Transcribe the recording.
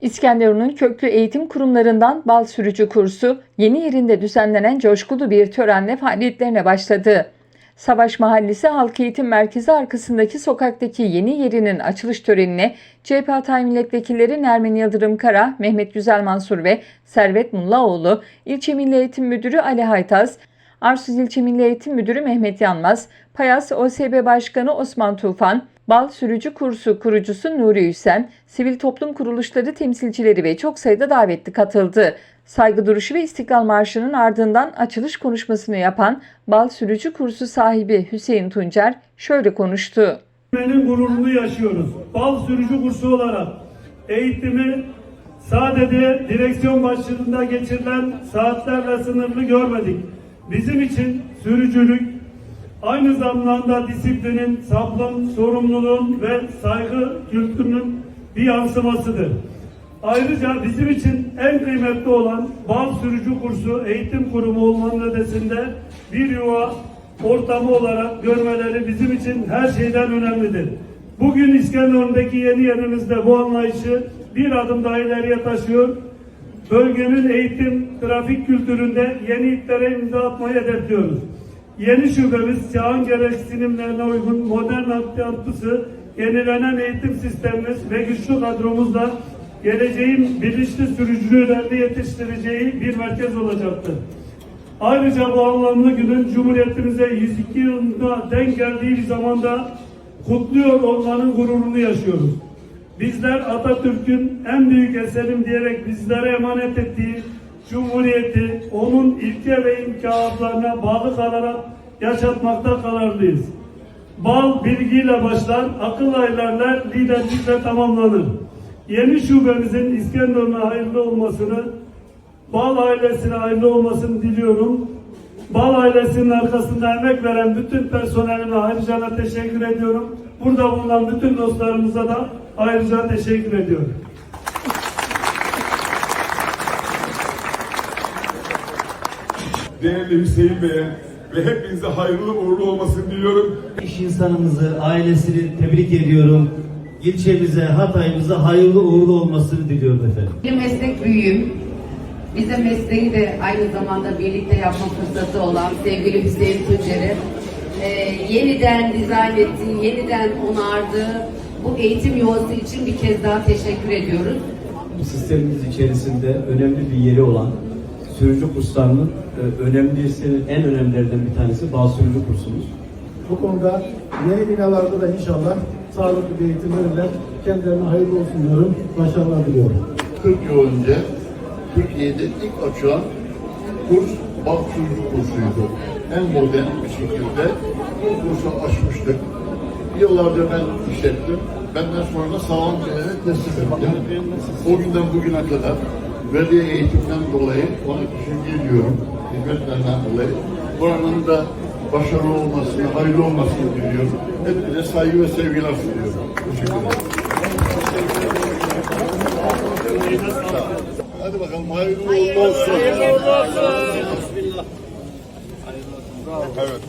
İskenderun'un köklü eğitim kurumlarından bal sürücü kursu yeni yerinde düzenlenen coşkulu bir törenle faaliyetlerine başladı. Savaş Mahallesi Halk Eğitim Merkezi arkasındaki sokaktaki yeni yerinin açılış törenine CHP Hatay Milletvekilleri Nermin Yıldırım Kara, Mehmet Güzel Mansur ve Servet Mullaoğlu, İlçe Milli Eğitim Müdürü Ali Haytaz, Arsuz İlçe Milli Eğitim Müdürü Mehmet Yanmaz, Payas OSB Başkanı Osman Tufan, Bal Sürücü Kursu kurucusu Nuri Hüsen, sivil toplum kuruluşları temsilcileri ve çok sayıda davetli katıldı. Saygı duruşu ve İstiklal Marşı'nın ardından açılış konuşmasını yapan Bal Sürücü Kursu sahibi Hüseyin Tuncer şöyle konuştu. Eğitmenin gururunu yaşıyoruz. Bal sürücü kursu olarak eğitimi sadece direksiyon başlığında geçirilen saatlerle sınırlı görmedik. Bizim için sürücülük aynı zamanda disiplinin, sabrın, sorumluluğun ve saygı kültürünün bir yansımasıdır. Ayrıca bizim için en kıymetli olan bal sürücü kursu eğitim kurumu olmanın ötesinde bir yuva ortamı olarak görmeleri bizim için her şeyden önemlidir. Bugün İskenderun'daki yeni yerimizde bu anlayışı bir adım daha ileriye taşıyor. Bölgenin eğitim, trafik kültüründe yeni iplere imza atmayı hedefliyoruz. Yeni şubemiz çağın gereksinimlerine uygun modern altyapısı, yenilenen eğitim sistemimiz ve güçlü kadromuzla geleceğin bilinçli sürücülerini yetiştireceği bir merkez olacaktır. Ayrıca bu anlamlı günün Cumhuriyetimize 102 yılında denk geldiği bir zamanda kutluyor olmanın gururunu yaşıyoruz. Bizler Atatürk'ün en büyük eserim diyerek bizlere emanet ettiği Cumhuriyeti onun ilke ve imkanlarına bağlı kalarak yaşatmakta kararlıyız. Bal bilgiyle başlar, akılla ilerler, liderlikle tamamlanır. Yeni şubemizin İskenderun'a hayırlı olmasını, Bal ailesine hayırlı olmasını diliyorum. Bal ailesinin arkasında emek veren bütün personelime ayrıca teşekkür ediyorum. Burada bulunan bütün dostlarımıza da ayrıca teşekkür ediyorum. değerli Hüseyin Bey'e ve hepinize hayırlı uğurlu olmasını diliyorum. İş insanımızı, ailesini tebrik ediyorum. İlçemize, Hatay'ımıza hayırlı uğurlu olmasını diliyorum efendim. Bir meslek büyüğüm. Bize mesleği de aynı zamanda birlikte yapma fırsatı olan sevgili Hüseyin Tuncer'e e, yeniden dizayn ettiği, yeniden onardığı bu eğitim yuvası için bir kez daha teşekkür ediyoruz. sistemimiz içerisinde önemli bir yeri olan sürücü kurslarının e, önemlisi, en önemlilerinden bir tanesi bağ sürücü kursumuz. Bu konuda yeni binalarda da inşallah sağlıklı bir eğitim verirler. Kendilerine hayırlı olsun diyorum. Başarılar diliyorum. 40 yıl önce Türkiye'de ilk açılan kurs sürücü kursuydu. En modern bir şekilde bu kursu açmıştık. Yıllarca ben işlettim. Benden sonra da sağlam şeylere teslim ettim. O günden bugüne kadar verdiği eğitimden dolayı ona teşekkür ediyorum. Hizmetlerinden dolayı. Buranın da başarılı olmasını, hayırlı olmasını diliyorum. Hepinize saygı ve sevgiler sunuyorum. Teşekkür ederim. Hadi bakalım hayırlı uğurlu olsun. Evet.